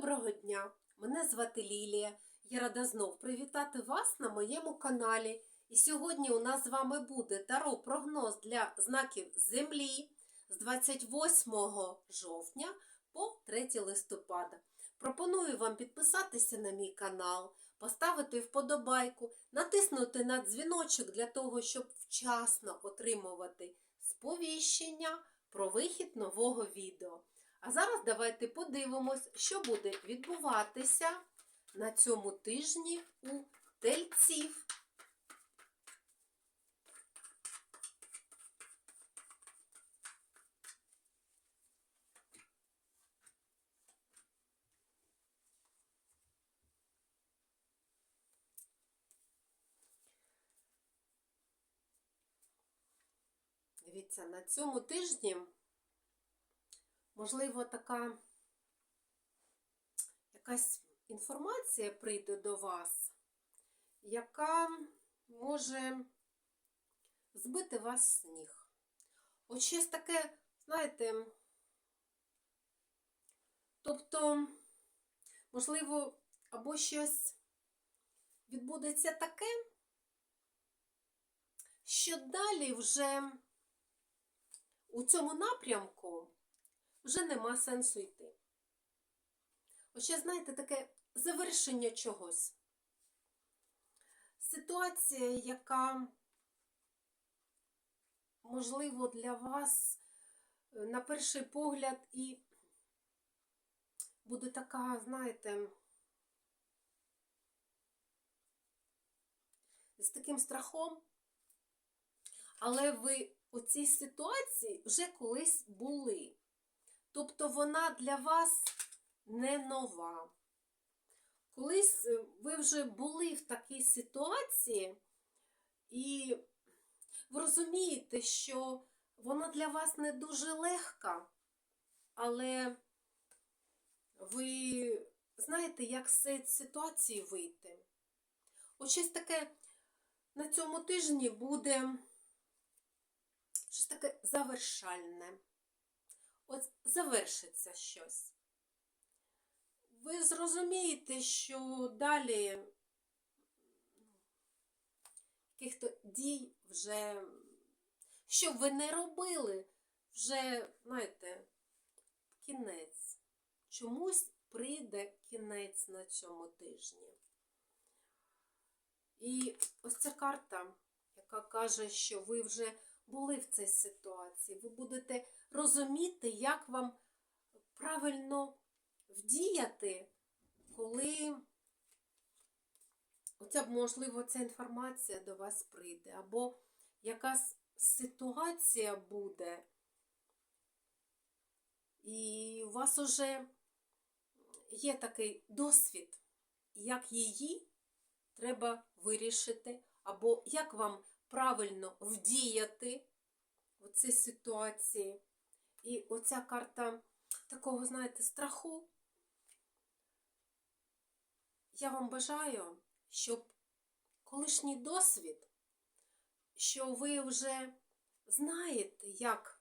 Доброго дня! Мене звати Лілія. Я рада знов привітати вас на моєму каналі. І сьогодні у нас з вами буде таро прогноз для знаків Землі з 28 жовтня по 3 листопада. Пропоную вам підписатися на мій канал, поставити вподобайку, натиснути на дзвіночок для того, щоб вчасно отримувати сповіщення про вихід нового відео. А зараз давайте подивимось, що буде відбуватися на цьому тижні у тельців. Дивіться, на цьому тижні можливо, така якась інформація прийде до вас, яка може збити вас з ніг. От щось таке, знаєте, тобто, можливо, або щось відбудеться таке, що далі вже у цьому напрямку вже нема сенсу йти. Ось ще, знаєте, таке завершення чогось. Ситуація, яка, можливо, для вас е, на перший погляд і буде така, знаєте, з таким страхом, але ви у цій ситуації вже колись були. Тобто вона для вас не нова. Колись е, ви вже були в такій ситуації, і ви розумієте, що вона для вас не дуже легка, але ви знаєте, як з цієї ситуації вийти. Ось щось таке на цьому тижні буде щось таке завершальне от завершиться щось. Ви зрозумієте, що далі яких-то дій вже, що ви не робили, вже, знаєте, кінець. Чомусь прийде кінець на цьому тижні. І ось ця карта, яка каже, що ви вже були в цій ситуації, ви будете розуміти, як вам правильно вдіяти, коли оця, можливо, ця інформація до вас прийде, або якась ситуація буде, і у вас вже є такий досвід, як її треба вирішити, або як вам правильно вдіяти в цій ситуації. І оця карта такого, знаєте, страху. Я вам бажаю, щоб колишній досвід, що ви вже знаєте, як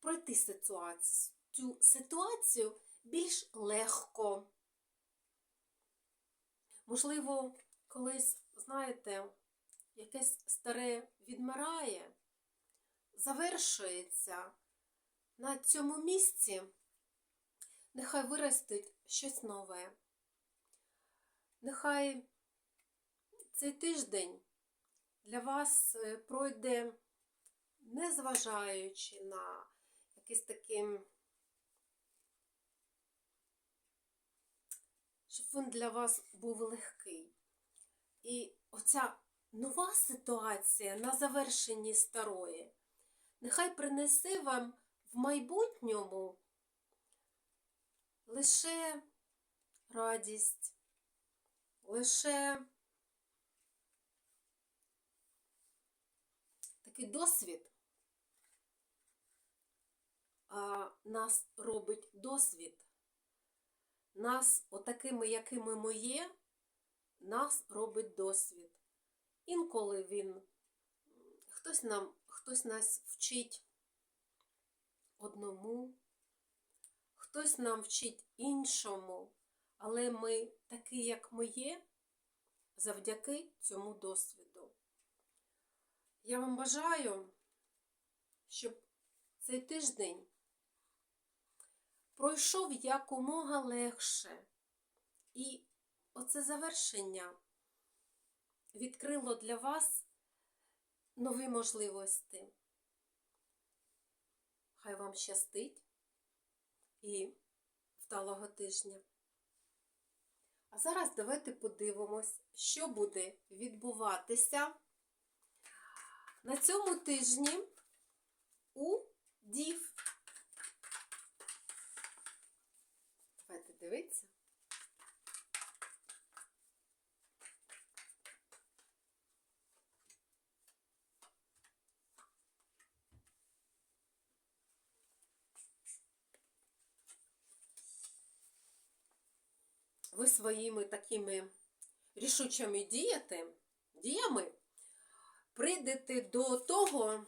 пройти ситуацію, цю ситуацію більш легко. Можливо, колись, знаєте, якесь старе відмирає, завершується на цьому місці, нехай виростить щось нове. Нехай цей тиждень для вас е, пройде, незважаючи на якийсь такий, щоб він для вас був легкий. І оця нова ситуація на завершенні старої, нехай принесе вам в майбутньому лише радість, лише такий досвід, а нас робить досвід. Нас, отакими, якими ми є, нас робить досвід. Інколи він, хтось нам, хтось нас вчить одному, хтось нам вчить іншому, але ми такі, як ми є, завдяки цьому досвіду. Я вам бажаю, щоб цей тиждень пройшов якомога легше. І оце завершення відкрило для вас нові можливості. Хай вам щастить і вдалого тижня. А зараз давайте подивимось, що буде відбуватися на цьому тижні у дів. Давайте дивитися. Ви своїми такими рішучими діяти, діями прийдете до того,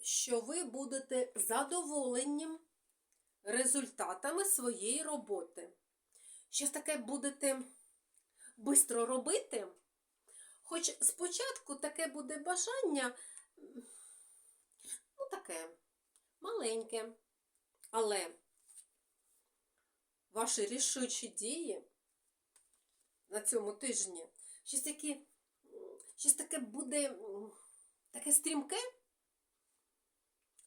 що ви будете задоволенням результатами своєї роботи. Щось таке будете швидко робити. Хоч спочатку таке буде бажання, ну таке маленьке, але ваші рішучі дії на цьому тижні, щось таке, щось таке буде таке стрімке,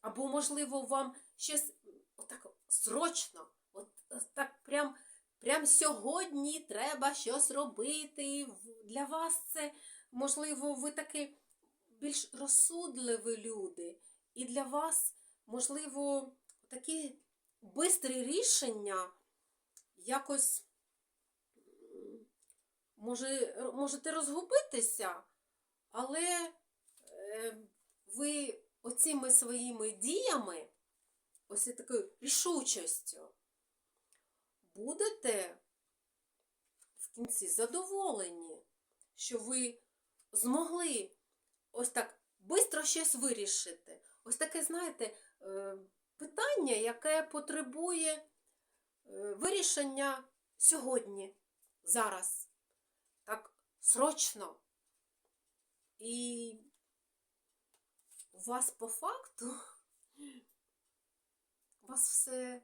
або, можливо, вам щось отак срочно, от так прям, прям сьогодні треба щось робити. Для вас це, можливо, ви такі більш розсудливі люди. І для вас, можливо, такі бистрі рішення якось може, можете розгубитися, але е, ви оціми своїми діями, ось такою рішучістю, будете в кінці задоволені, що ви змогли ось так швидко щось вирішити. Ось таке, знаєте, е, питання, яке потребує е, вирішення сьогодні, зараз, так срочно. І у вас по факту у вас все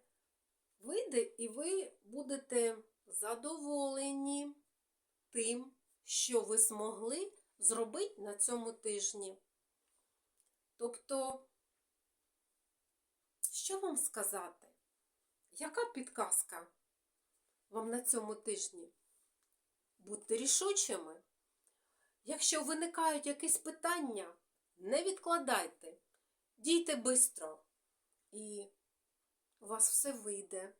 вийде, і ви будете задоволені тим, що ви змогли зробити на цьому тижні. Тобто, що вам сказати? Яка підказка вам на цьому тижні? Будьте рішучими. Якщо виникають якісь питання, не відкладайте, дійте швидко, і у вас все вийде.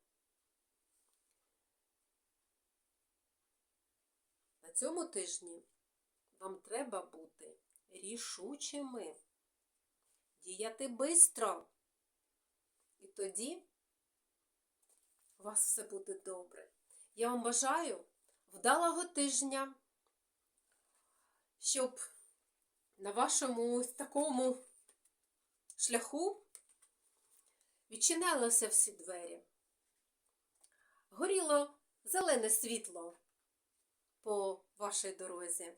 На цьому тижні вам треба бути рішучими, діяти швидко. І тоді у вас все буде добре. Я вам бажаю вдалого тижня, щоб на вашому такому шляху відчинялися всі двері. Горіло зелене світло по вашій дорозі.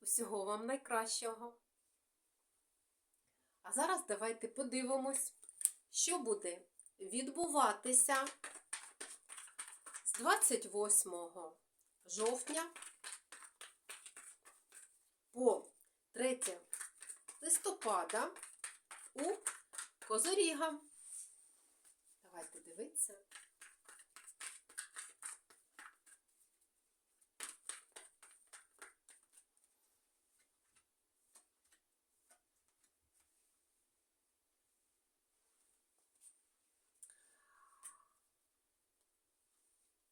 Усього вам найкращого. А зараз давайте подивимось, що буде відбуватися 28 жовтня по 3 листопада у Козоріга. Давайте дивитися.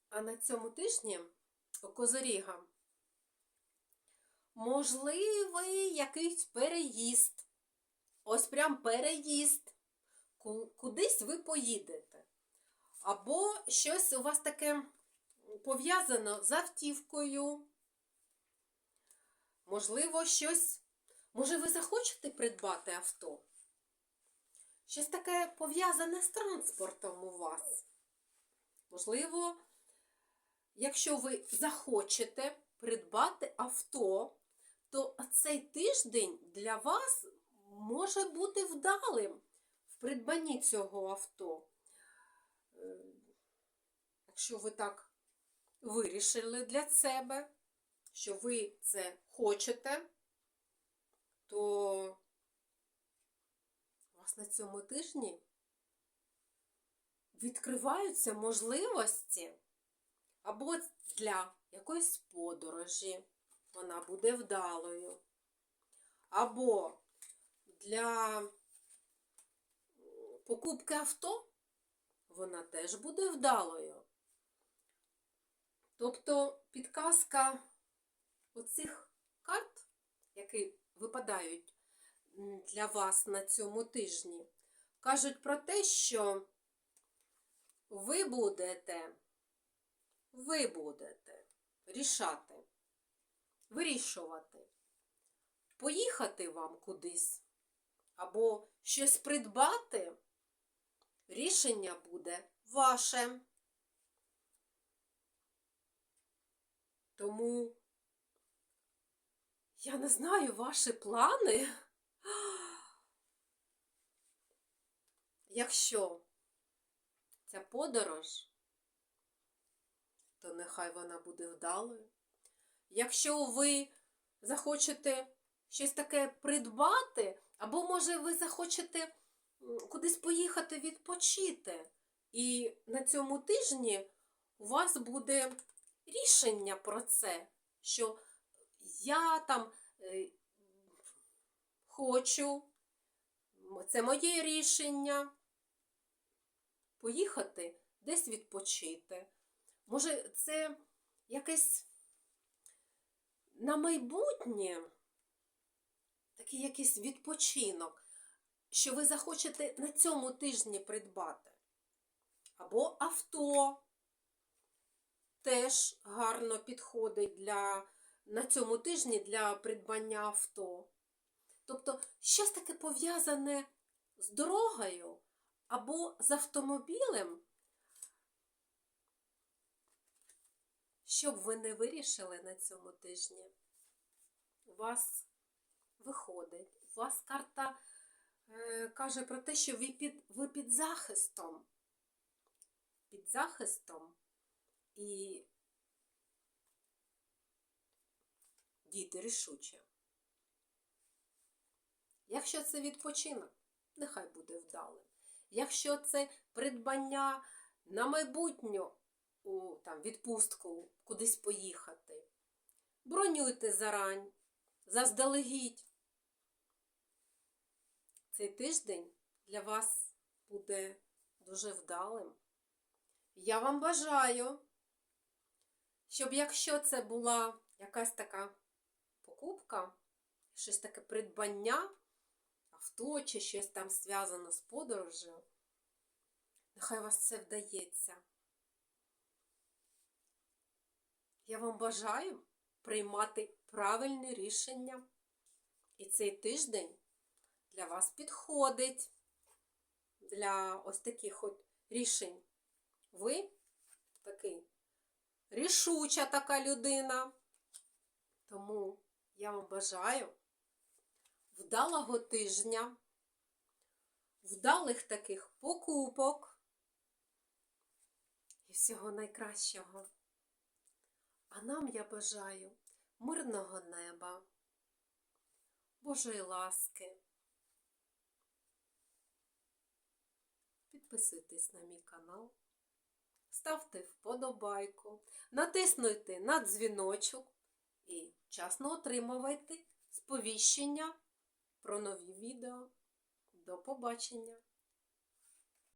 А на цьому тижні Козоріга можливий якийсь переїзд. Ось прям переїзд. Кудись ви поїдете. Або щось у вас таке пов'язано з автівкою. Можливо, щось. Може, ви захочете придбати авто? Щось таке пов'язане з транспортом у вас. Можливо, якщо ви захочете придбати авто, то цей тиждень для вас може бути вдалим в придбанні цього авто. Е, Якщо ви так вирішили для себе, що ви це хочете, то у вас на цьому тижні відкриваються можливості або для якоїсь подорожі, вона буде вдалою, або для покупки авто, вона теж буде вдалою. Тобто підказка оцих карт, які випадають для вас на цьому тижні, кажуть про те, що ви будете, ви будете рішати, вирішувати, поїхати вам кудись або щось придбати, рішення буде ваше. Тому я не знаю ваші плани. Якщо ця подорож, то нехай вона буде вдалою. Якщо ви захочете щось таке придбати, або, може, ви захочете кудись поїхати відпочити, і на цьому тижні у вас буде рішення про це, що я там е, хочу, це моє рішення поїхати десь відпочити. Може, це якесь на майбутнє, такий якийсь відпочинок, що ви захочете на цьому тижні придбати. Або авто теж гарно підходить для, на цьому тижні для придбання авто. Тобто щось таке пов'язане з дорогою або з автомобілем, що б ви не вирішили на цьому тижні, у вас виходить, у вас карта е, каже про те, що ви під, ви під захистом. Під захистом і діти рішуче. Якщо це відпочинок, нехай буде вдалим. Якщо це придбання на майбутню у там, відпустку кудись поїхати, бронюйте зарань, заздалегідь. Цей тиждень для вас буде дуже вдалим. Я вам бажаю, щоб якщо це була якась така покупка, щось таке придбання, авто чи щось там зв'язано з подорожею, нехай у вас це вдається. Я вам бажаю приймати правильне рішення. І цей тиждень для вас підходить для ось таких от рішень. Ви такий рішуча така людина. Тому я вам бажаю вдалого тижня, вдалих таких покупок і всього найкращого. А нам я бажаю мирного неба, Божої ласки. Підписуйтесь на мій канал, ставте вподобайку, натиснуйте на дзвіночок і вчасно отримувайте сповіщення про нові відео. До побачення!